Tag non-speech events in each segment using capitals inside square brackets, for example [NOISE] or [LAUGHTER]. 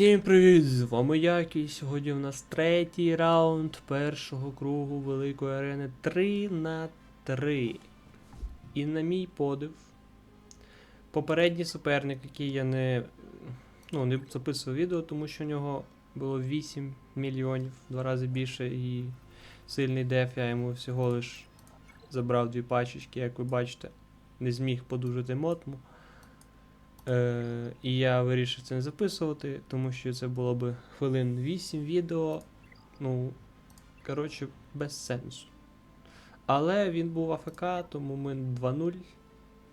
Всім привіт! З вами Який. Сьогодні у нас третій раунд першого кругу Великої арени 3 на 3. І на мій подив. Попередній суперник, який я не, ну, не записував відео, тому що у нього було 8 мільйонів, в два рази більше, і сильний деф, я йому всього лиш забрав дві пачечки, як ви бачите, не зміг подужати мотму. Е, і я вирішив це не записувати, тому що це було би хвилин 8 відео. Ну, коротше, без сенсу. Але він був АФК, тому ми 2-0.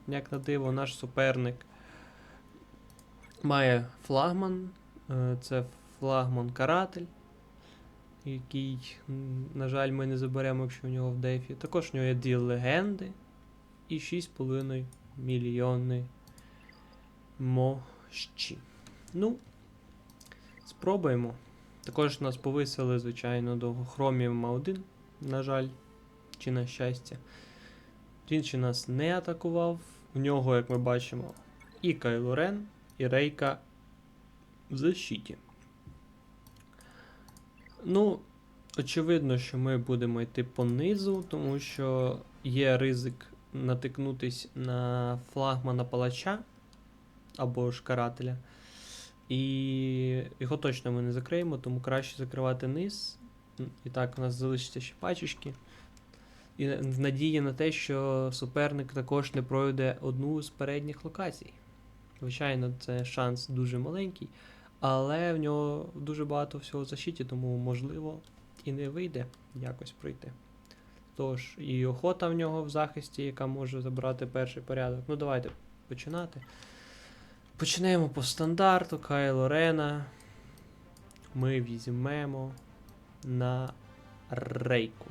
Як на диво, наш суперник має флагман. Е, це флагман каратель, який, на жаль, ми не заберемо, якщо в нього в дефі. Також в нього є дві легенди і 6,5 мільйони мощі. Ну, спробуємо. Також нас повисили, звичайно, до хроміума 1, на жаль, чи на щастя. Він ще нас не атакував. В нього, як ми бачимо, і Кайло Рен, і Рейка в защиті. Ну, очевидно, що ми будемо йти по низу, тому що є ризик натикнутись на флагмана палача або ж карателя. І його точно ми не закриємо, тому краще закривати низ. І так, у нас залишаться ще пачечки. І в надії на те, що суперник також не пройде одну з передніх локацій. Звичайно, це шанс дуже маленький, але в нього дуже багато всього защиті, тому можливо і не вийде якось пройти. Тож, і охота в нього в захисті, яка може забрати перший порядок. Ну, давайте починати. Почнемо по стандарту. Кайло Рена. Ми візьмемо на рейку.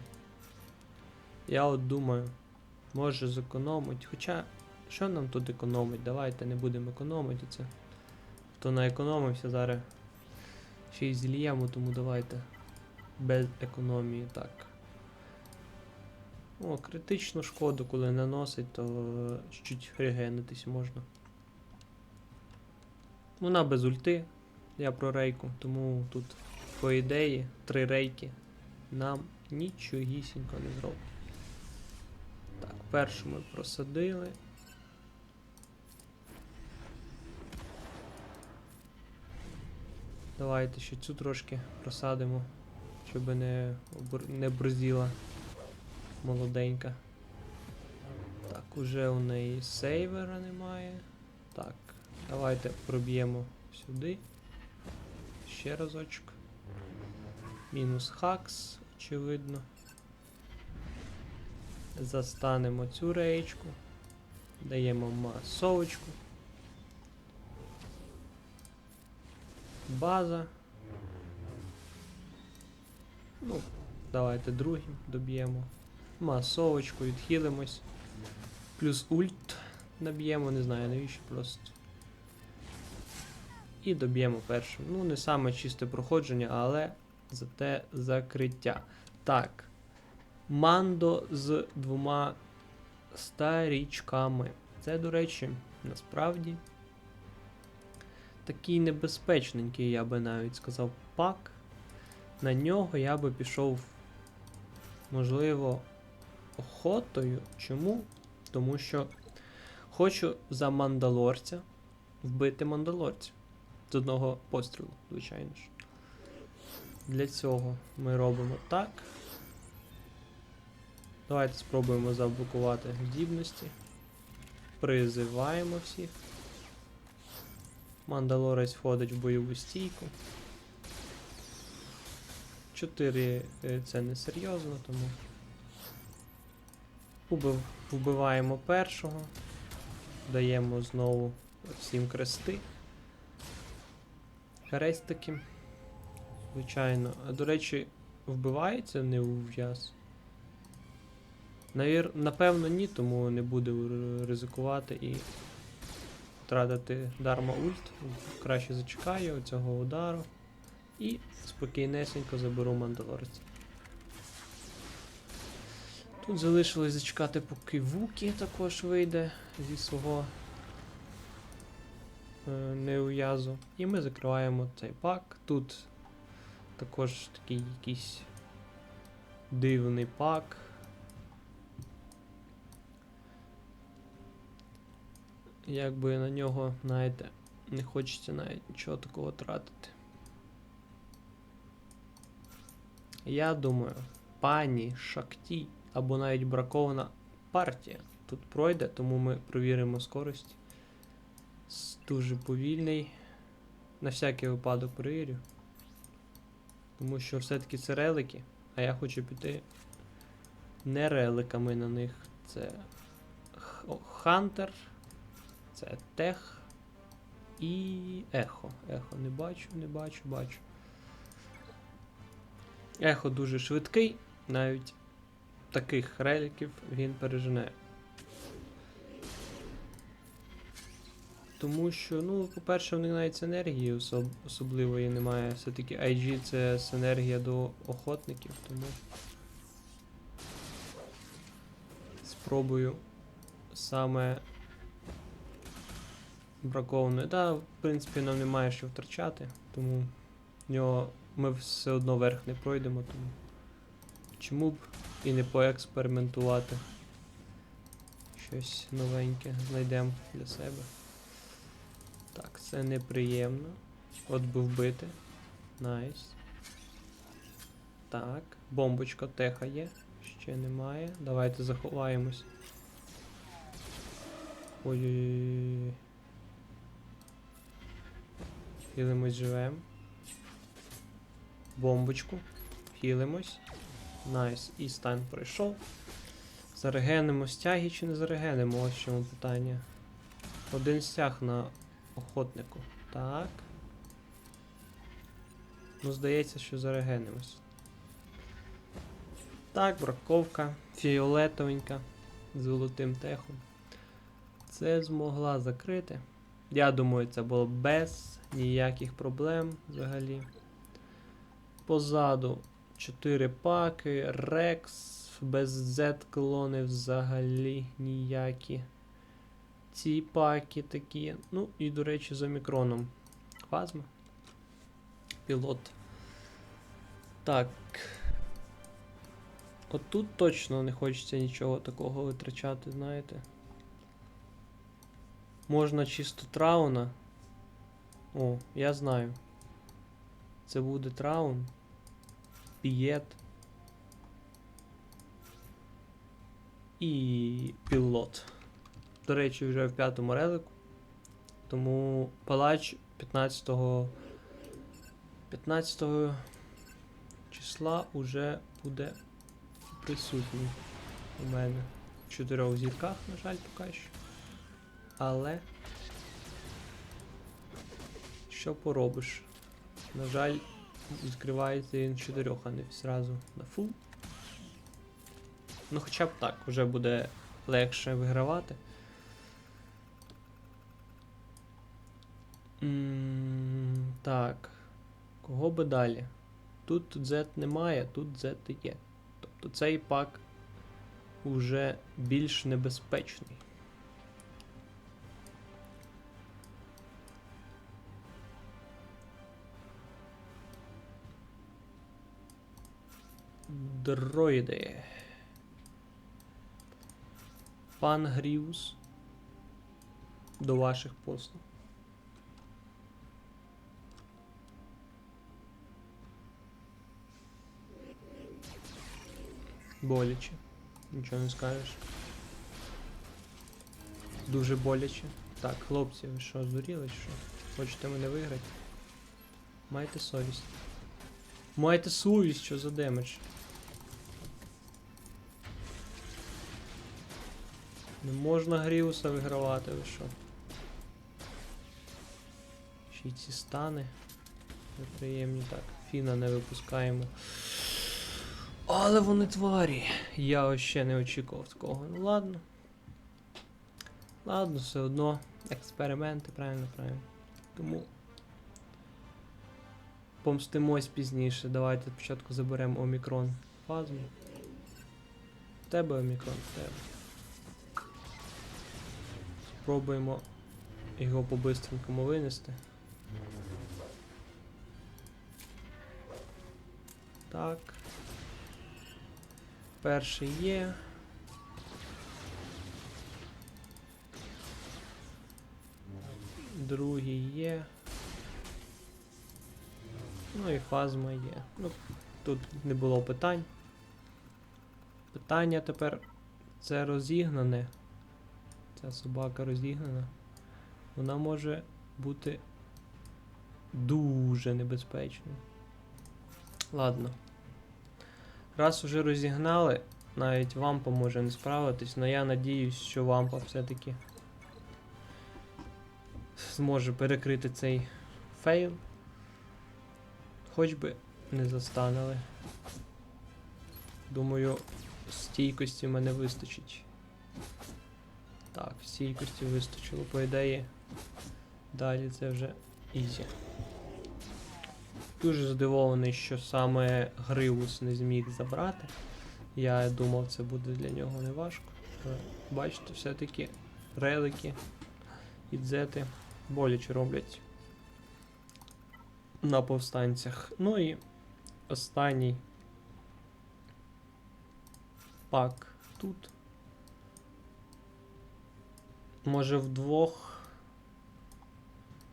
Я от думаю, може зекономить. Хоча, що нам тут економить? Давайте не будемо економити це. Хто наекономився зараз ще й зільємо, тому давайте без економії так. О, критичну шкоду, коли наносить, то чуть-чуть регенитись можна. Вона без ульти, я про рейку, тому тут, по ідеї, три рейки нам нічогісінько не зробить. Так, першу ми просадили. Давайте ще цю трошки просадимо, щоб не, не брузіла молоденька. Так, уже у неї сейвера немає. Так, давайте проб'ємо сюди. Ще разочок. Мінус хакс, очевидно. Застанемо цю реєчку. Даємо масовочку. База. Ну, давайте другим доб'ємо. Масовочку, відхилимось. Плюс ульт наб'ємо, не знаю навіщо просто. І доб'ємо першим. Ну, не саме чисте проходження, але зате закриття. Так. Мандо з двома старічками. Це, до речі, насправді такий небезпечненький, я би навіть сказав, пак. На нього я би пішов, можливо, охотою. Чому? Тому що хочу за мандалорця вбити мандалорця. З одного пострілу, звичайно ж. Для цього ми робимо так. Давайте спробуємо заблокувати здібності. Призиваємо всіх. Мандалорець входить в бойову стійку. 4 це не серйозно, тому. Вбиваємо першого. Даємо знову всім крести. Хрестики. Звичайно. А до речі, вбивається не ув'яз. Навір... Напевно, ні, тому не буду ризикувати і втратити дарма ульт. Краще зачекаю цього удару. І спокійнесенько заберу мандалорця. Тут залишилось зачекати, поки Вукі також вийде зі свого неув'язу. І ми закриваємо цей пак. Тут також такий якийсь дивний пак. Якби на нього, знаєте, не хочеться навіть нічого такого тратити. Я думаю, пані Шакті або навіть бракована партія тут пройде, тому ми провіримо скорість. Дуже повільний. На всякий випадок перевірю. Тому що все-таки це релики, а я хочу піти не реликами на них. Це Хантер, це Тех і Ехо. Ехо не бачу, не бачу, бачу. Ехо дуже швидкий, навіть таких реліків він пережене. Тому що, ну, по-перше, в них навіть синергії особ- особливої немає. Все-таки IG це синергія до охотників, тому спробую саме бракованою. Та, в принципі, нам немає що втрачати, тому в нього ми все одно верх не пройдемо, тому чому б і не поекспериментувати. Щось новеньке знайдемо для себе. Так, це неприємно. От би вбити. Найс. Так, бомбочка теха є. Ще немає. Давайте заховаємось. Ой-ой-ой. Хілимось живем. Бомбочку. Хілимось. Найс. І стан пройшов. Зарегенимо стяги чи не зарегенимо? Ось чому питання. Один стяг на охотнику. Так. Ну, здається, що зарегенимось. Так, браковка. Фіолетовенька. З золотим техом. Це змогла закрити. Я думаю, це було без ніяких проблем взагалі. Позаду 4 паки, Рекс, без Z-клони взагалі ніякі. Ці паки такі. Ну, і, до речі, з омікроном. Фазма. Пілот. Так. От тут точно не хочеться нічого такого витрачати, знаєте. Можна чисто трауна. О, я знаю. Це буде траун. Пієт. І пілот. До речі, вже в п'ятому релику. Тому палач 15 15 числа уже буде присутній у мене. В чотирьох зірках, на жаль, поки що. Але. Що поробиш? На жаль, відкривається він чотирьох, а не зразу на фул. Ну хоча б так, вже буде легше вигравати. М, Так. Кого би далі? Тут Z немає, тут Z є. Тобто цей пак уже більш небезпечний. Дроїди. Пан Гріус. До ваших послуг. Боляче. Нічого не скажеш. Дуже боляче. Так, хлопці, ви що, здуріли що? Хочете мене виграти? Майте совість. Майте совість, що за демедж. Не можна Гріуса вигравати, ви що? Ще й ці стани. Неприємні. Так, Фіна не випускаємо. Але вони тварі. Я ще не очікував такого. Ну ладно. Ладно, все одно. Експерименти, правильно, правильно. Тому. Помстимось пізніше. Давайте спочатку заберемо омікрон фазму. Тебе омікрон, в тебе. Спробуємо його по-бистренькому винести. Так. Перший є. Другий є. Ну і фазма є. Ну, тут не було питань. Питання тепер це розігнане. Ця собака розігнана. Вона може бути дуже небезпечною. Ладно. Раз уже розігнали, навіть вампа може не справитись, але я надіюсь, що вампа все-таки зможе перекрити цей фейл. Хоч би не застанили. Думаю, стійкості мене вистачить. Так, стійкості вистачило, по ідеї. Далі це вже ізі. Дуже здивований, що саме Гривус не зміг забрати. Я думав, це буде для нього не важко. Бачите, все-таки релики і дзети боляче роблять на повстанцях. Ну і останній пак тут. Може вдвох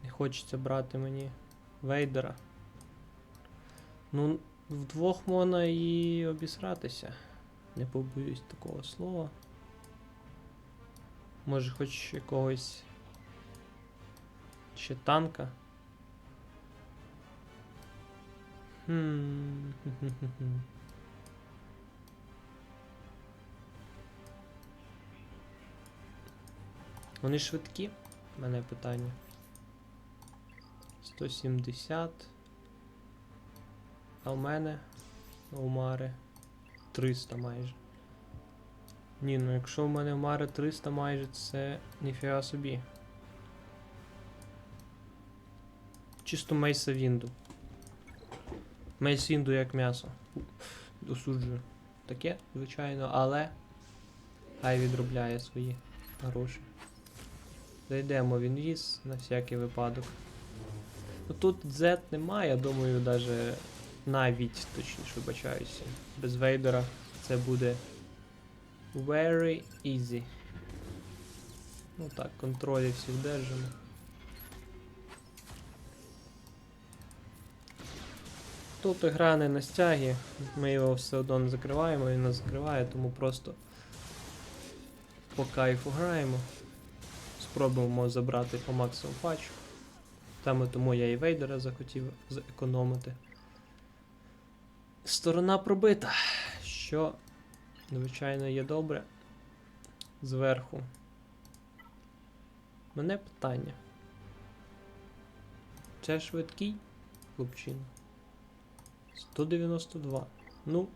не хочеться брати мені Вейдера. Ну, вдвох можна і обісратися. Не побоюсь такого слова. Може хоч якогось ще танка. Хм. Вони швидкі? У мене питання. 170. А в мене у Мари 300 майже. Ні, ну якщо в мене в Мари 300 майже, це ніфіга собі. Чисто Мейса Вінду. Мейс Вінду як м'ясо. Осуджую. Таке, звичайно, але хай відробляє свої гроші. Зайдемо в інвіз на всякий випадок. Ну тут Z немає, я думаю, даже навіть точніше вибачаюся. Без Вейдера це буде very easy. Ну так, контролі всі вдержимо. Тут гра не на стягі, ми його все одно не закриваємо, він нас закриває, тому просто по кайфу граємо. Спробуємо забрати по максимуму патчу. Саме тому я і Вейдера захотів зекономити. Сторона пробита, що, звичайно, є добре. Зверху. Мене питання. Це швидкий хлопчина. 192. Ну,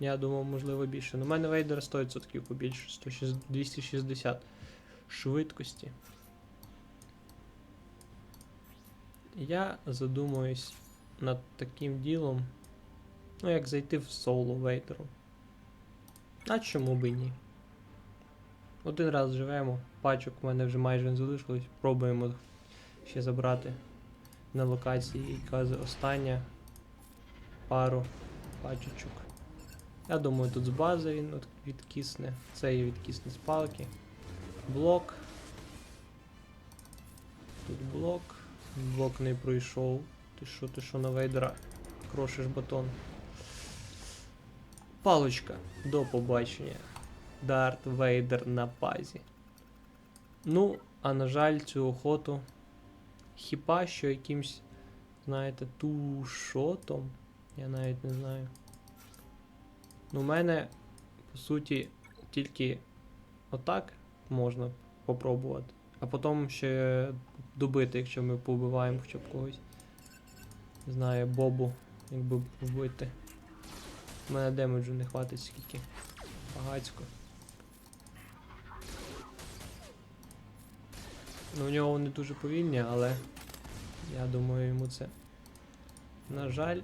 я думав, можливо, більше. Ну, у мене Вейдера 100% побільше. 160, 260 швидкості. Я задумуюсь над таким ділом. Ну, як зайти в соло вейтеру. А чому би ні? Один раз живемо, пачок в мене вже майже не залишилось. Пробуємо ще забрати на локації, яка остання пару пачечок. Я думаю, тут з бази він відкисне. Це і відкисне з палки. Блок. Тут блок. Блок не пройшов. Ти що, ти що на вейдера? Крошиш батон. Палочка. До побачення. Дарт Вейдер на пазі. Ну, а на жаль, цю охоту. Хіба що якимсь, знаєте, тушотом. Я навіть не знаю. Ну, у мене, по суті, тільки отак можна попробувати. А потім ще добити, якщо ми побиваємо хоча б когось. Не знаю, бобу, якби вбити. У мене демеджу не хватить скільки. Багацько. Ну у нього вони дуже повільні, але я думаю йому це, на жаль,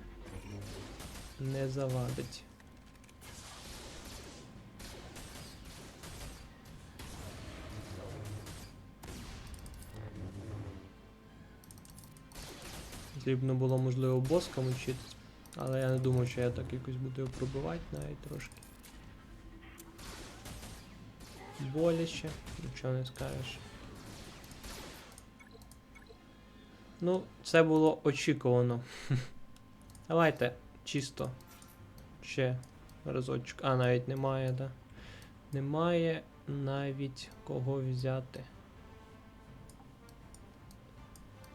не завадить. Потрібно було, можливо, боскам учитись. Але я не думаю, що я так якось буду його пробивати навіть трошки. Боляче, нічого не скажеш. Ну, це було очікувано. [LAUGHS] Давайте чисто. Ще разочок. А, навіть немає, да? Немає навіть кого взяти.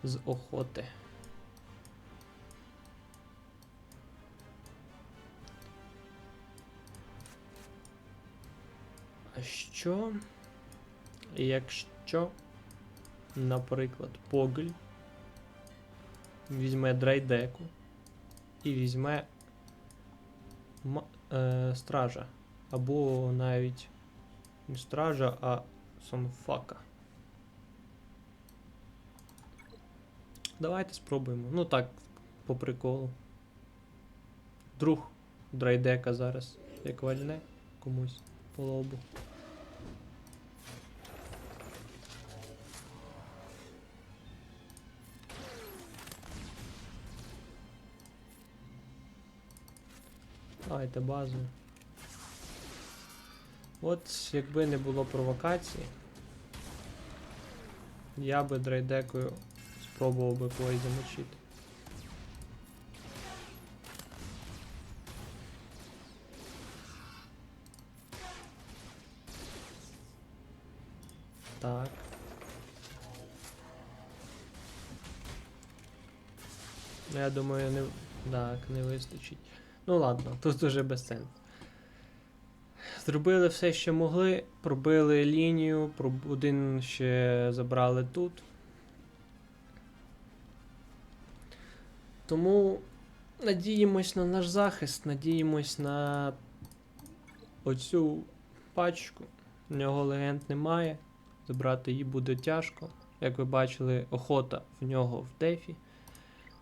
З охоти. А що? Якщо, наприклад, Погль візьме драйдеку і візьме е, стража. Або навіть не стража, а сонфака. Давайте спробуємо. Ну так, по приколу. Друг драйдека зараз, як вальне комусь по лобу. Давайте базу. От якби не було провокації, я би драйдекою спробував би когось замочити. Так. Ну, я думаю, не. Так, не вистачить. Ну ладно, тут уже без сенсу. Зробили все, що могли, пробили лінію, проб- один ще забрали тут. Тому надіємось на наш захист, надіємось на оцю пачку. В нього легенд немає. Забрати її буде тяжко. Як ви бачили, охота в нього в дефі.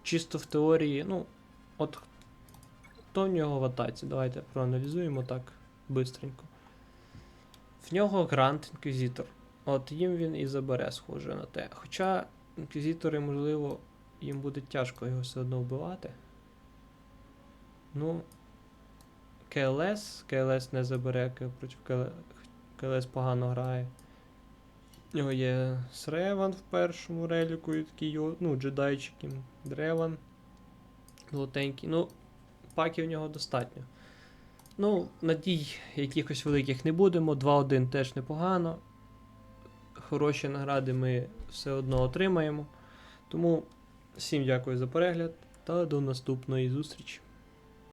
Чисто в теорії, ну, от хто в нього в атаці? Давайте проаналізуємо так бистренько. В нього Грант Інквізитор. От їм він і забере, схоже на те. Хоча інквізитори, можливо, їм буде тяжко його все одно вбивати. Ну. КЛС. КЛС не забере, проти КЛ... КЛС погано грає. У нього є Среван в першому реліку, і такий ну, джедайчики, Древан. Золотенький. Ну, паків у нього достатньо. Ну, надій якихось великих не будемо. 2-1 теж непогано. Хороші награди ми все одно отримаємо. Тому всім дякую за перегляд та до наступної зустрічі.